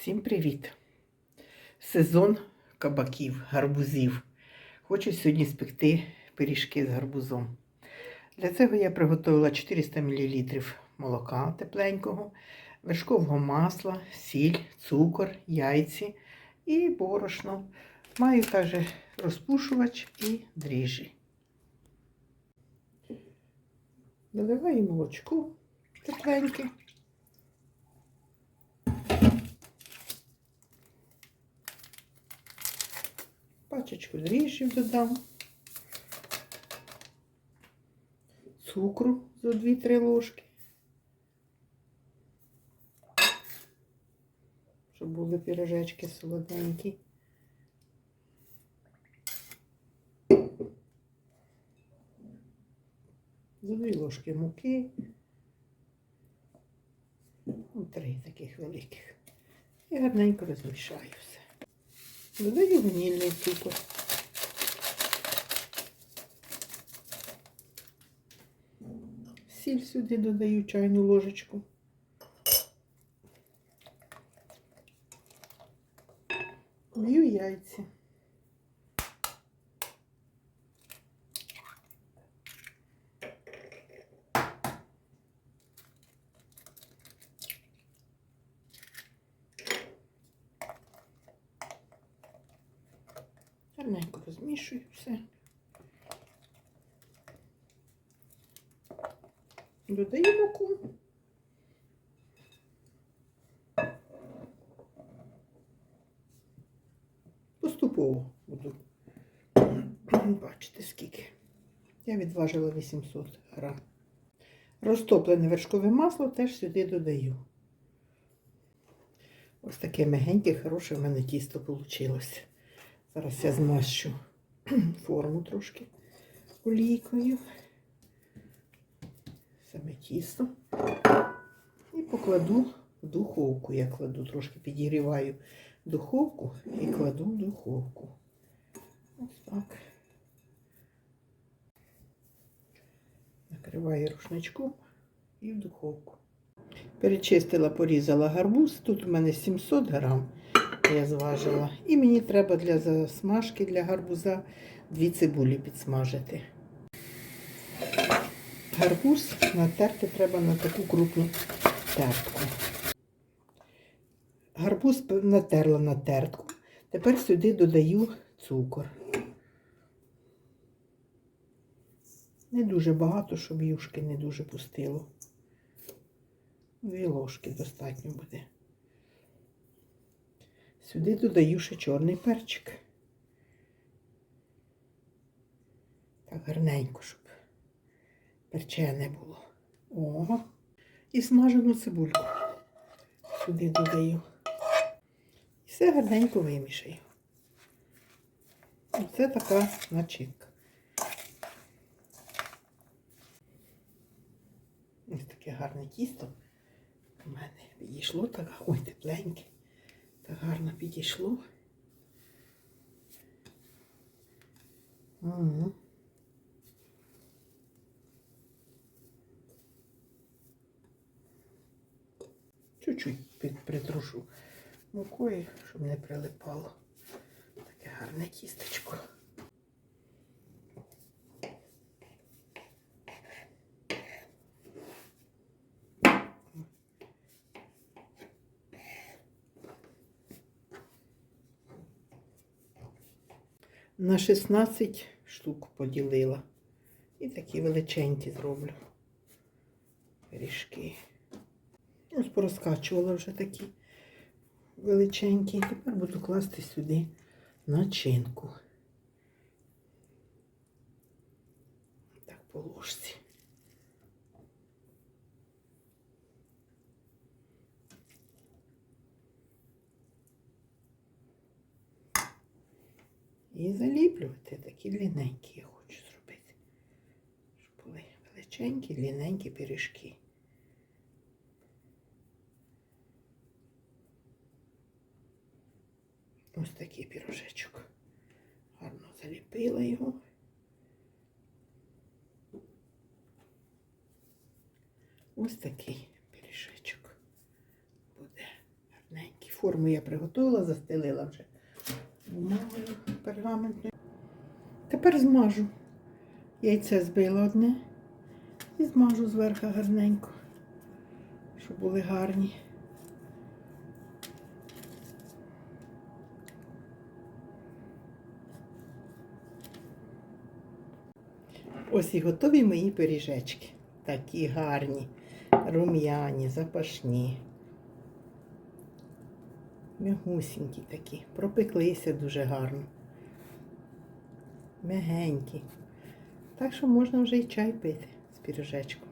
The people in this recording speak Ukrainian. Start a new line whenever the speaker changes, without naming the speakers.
Всім привіт! Сезон кабаків, гарбузів. Хочу сьогодні спекти пиріжки з гарбузом. Для цього я приготувала 400 мл молока тепленького, вершкового масла, сіль, цукор, яйці і борошно. Маю також розпушувач і дріжджі. Наливаю молочко тепленьке. Пачечку дріжджів додам. Цукру за 2-3 ложки. Щоб були пірожечки солоденькі. За 2 ложки муки. Ну, три таких великих. І гарненько розмішаю все. Додаю ванільний цукор. Сіль сюди додаю чайну ложечку. Б'ю яйця. Гарненько розмішую все. Додаю муку. Поступово буду бачити скільки. Я відважила 800 грам. Розтоплене вершкове масло теж сюди додаю. Ось таке мягеньке, хороше в мене тісто вийшло. Зараз я змащу форму трошки олійкою. Саме тісто. І покладу в духовку. Я кладу, трошки підігріваю духовку і кладу в духовку. Ось так. Накриваю рушничком і в духовку. Перечистила, порізала гарбуз. Тут у мене 700 грам я зважила. І мені треба для засмажки, для гарбуза дві цибулі підсмажити. Гарбуз натерти треба на таку крупну тертку. Гарбуз натерла на тертку. Тепер сюди додаю цукор. Не дуже багато, щоб юшки не дуже пустило. Дві ложки достатньо буде. Сюди додаю ще чорний перчик. Так гарненько, щоб перчене було. Ого. І смажену цибульку. Сюди додаю. І все гарненько вимішаю. Оце така начинка. Ось таке гарне тісто. У мене підійшло так, ой, тепленьке. Так гарно підійшло. Угу. Чуть-чуть притрушу мукою, щоб не прилипало. Таке гарне тістечко. На 16 штук поділила. І такі величенькі зроблю пиріжки. Ось порозкачувала вже такі величенькі. Тепер буду класти сюди начинку. Так, по ложці. І заліплювати такі длинненькі я хочу зробити. Щоб були величенькі, длинненькі пиріжки. Ось такий пірожечок. Гарно заліпила його. Ось такий пиріжечок буде гарненький, Форму я приготувала, застелила вже бумагою пергаментною. Тепер змажу. Яйце збила одне і змажу зверху гарненько, щоб були гарні. Ось і готові мої пиріжечки. Такі гарні, рум'яні, запашні. Мягусінькі такі, пропеклися дуже гарно. Мягенькі. Так що можна вже й чай пити з піріжечком.